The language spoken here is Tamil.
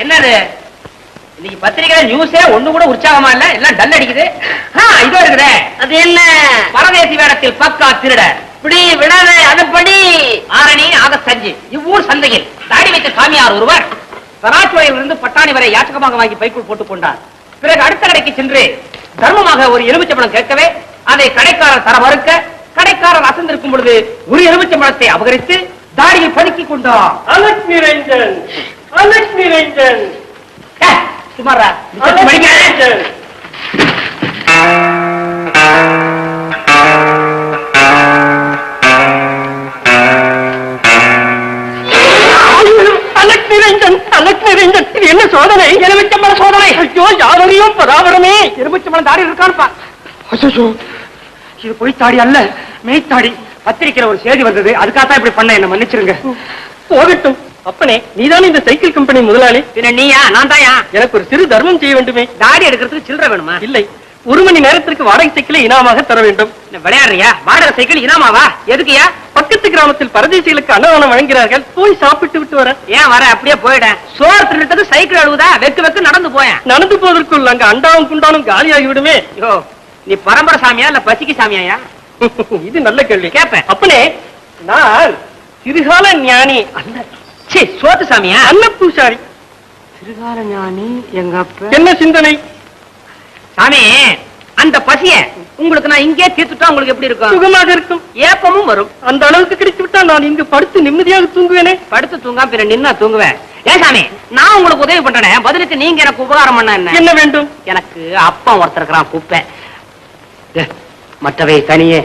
என்னது? இன்னைக்கு பத்திரிகையில நியூஸே ஒண்ணு கூட உற்சாகமா இல்ல? எல்லாம் டல் அடிக்குது. இதோ இருக்குதே. அது என்ன? பரதேசி வேடத்தில் பக்கா திருட. இப்படி விடாத அது படி ஆரணி ஆகஸ்ட் அஞ்சு. இவ்வூர் சந்தையில் தாடி வைத்த சாமியார் ஒருவர் சராச்சுவையிலிருந்து பட்டாணி வரை யாச்சகமாக வாங்கி பைக்குள் போட்டுக் கொண்டார். பிறகு அடுத்த கடைக்கு சென்று தர்மமாக ஒரு எலுமிச்சம்பழம் கேட்கவே அதை கடைக்காரர் தர மறுக்க கடைக்காரர் அசந்திருக்கும் பொழுது ஒரு எலுமிச்சம்பழத்தை அபகரித்து தாடியில் பதுக்கிக் கொண்டார். நிரஞ்சன் ஹே, சுமாரா இது என்ன சோதனை? எலுமிச்சம்பழ சோதனை. ஐயோ யாரையும் பராபரமே. எலுமிச்சம்பழம் தாடி இருக்கான்னு அச்சோ இது பொய் தாடி அல்ல மெய்த்தாடி பத்திரிக்கையில ஒரு செய்தி வந்தது. அதுக்காக இப்படி பண்ண என்ன மன்னிச்சிருங்க. போகட்டும். அப்பனே நீதான் இந்த சைக்கிள் கம்பெனி முதலாளி? பின்ன நீயா? நான் தாயா? எனக்கு ஒரு சிறு தர்மம் செய்ய வேண்டுமே. தாடி எடுக்கிறதுக்கு சில்லற வேணுமா? இல்லை. ஒரு மணி நேரத்திற்கு வாடகை சைக்கிளை இனாமாக தர வேண்டும். விளையாடுறியா? வாடகை சைக்கிள் இனாமாவா? எதுக்குயா பக்கத்து கிராமத்தில் பரதேசிகளுக்கு அன்னதானம் வழங்குகிறார்கள். போய் சாப்பிட்டு விட்டு வர ஏன் வர? அப்படியே போயிட சோறு திருட்டது சைக்கிள் அழுவுதா? வெக்கு வெக்கு நடந்து போயேன். நடந்து போவதற்குள் அங்க அண்டாவும் குண்டானும் காலியாகி விடுமே. யோ நீ பரம்பரை சாமியா இல்ல பசிக்கு சாமியாயா? இது நல்ல கேள்வி. கேப்பேன். அப்பனே நான் சிறுகால ஞானி அல்ல. சே சோத்து சாமியா? அன்ன பூசாரி திருகால ஞானி எங்க அப்ப? என்ன சிந்தனை? சாமி அந்த பசிய உங்களுக்கு நான் இங்கே தீர்த்துட்டா உங்களுக்கு எப்படி இருக்கும்? சுகமாக இருக்கும். ஏப்பமும் வரும். அந்த அளவுக்கு கிடைத்து விட்டால் நான் இங்கு படுத்து நிம்மதியாக தூங்குவேனே? படுத்து தூங்காம பின்ன நின்னா தூங்குவேன். ஏன் சாமி நான் உங்களுக்கு உதவி பண்றேனே. பதிலுக்கு நீங்க எனக்கு உபகாரம் பண்ண என்ன? என்ன வேண்டும்? எனக்கு அப்பா ஒருத்தர் இருக்கிறான் குப்பை ஏ, மற்றவை தனியே.